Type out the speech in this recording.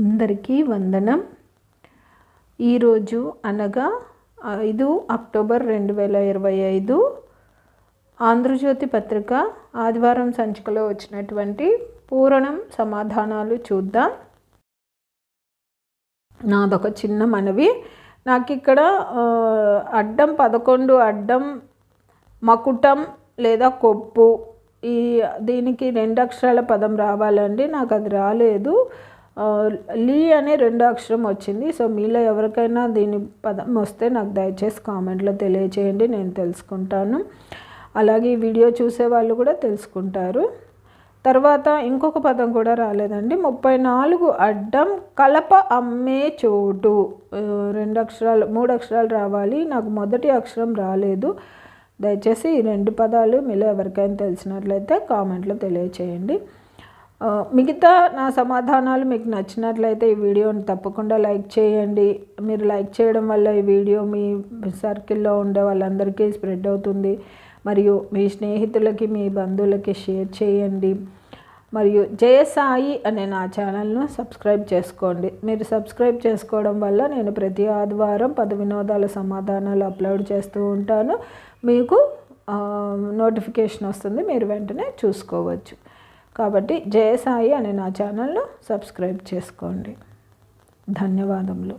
అందరికీ వందనం. ఈరోజు అనగా ఐదు అక్టోబర్ రెండు వేల ఇరవై ఐదు ఆంధ్రజ్యోతి పత్రిక ఆదివారం సంచికలో వచ్చినటువంటి పూరణం సమాధానాలు చూద్దాం. నాదొక చిన్న మనవి. నాకు ఇక్కడ అడ్డం పదకొండు అడ్డం మకుటం లేదా కొప్పు ఈ దీనికి రెండు అక్షరాల పదం రావాలండి. నాకు అది రాలేదు. లీ అనే రెండు అక్షరం వచ్చింది. సో మీలో ఎవరికైనా దీని పదం వస్తే నాకు దయచేసి కామెంట్లో తెలియచేయండి నేను తెలుసుకుంటాను. అలాగే ఈ వీడియో చూసే వాళ్ళు కూడా తెలుసుకుంటారు. తర్వాత ఇంకొక పదం కూడా రాలేదండి. ముప్పై నాలుగు అడ్డం కలప అమ్మే చోటు. రెండు అక్షరాలు మూడు అక్షరాలు రావాలి. నాకు మొదటి అక్షరం రాలేదు. దయచేసి ఈ రెండు పదాలు మీలో ఎవరికైనా తెలిసినట్లయితే కామెంట్లో తెలియచేయండి. మిగతా నా సమాధానాలు మీకు నచ్చినట్లయితే ఈ వీడియోని తప్పకుండా లైక్ చేయండి. మీరు లైక్ చేయడం వల్ల ఈ వీడియో మీ సర్కిల్లో ఉండే వాళ్ళందరికీ స్ప్రెడ్ అవుతుంది. మరియు మీ స్నేహితులకి మీ బంధువులకి షేర్ చేయండి. మరియు జయసాయి అనే నా ఛానల్ను సబ్స్క్రైబ్ చేసుకోండి. మీరు సబ్స్క్రైబ్ చేసుకోవడం వల్ల నేను ప్రతి ఆదివారం పది వినోదాల సమాధానాలు అప్లోడ్ చేస్తూ ఉంటాను. మీకు నోటిఫికేషన్ వస్తుంది. మీరు వెంటనే చూసుకోవచ్చు. కాబట్టి జయసాయి అనే నా ఛానల్ను సబ్స్క్రైబ్ చేసుకోండి. ధన్యవాదములు.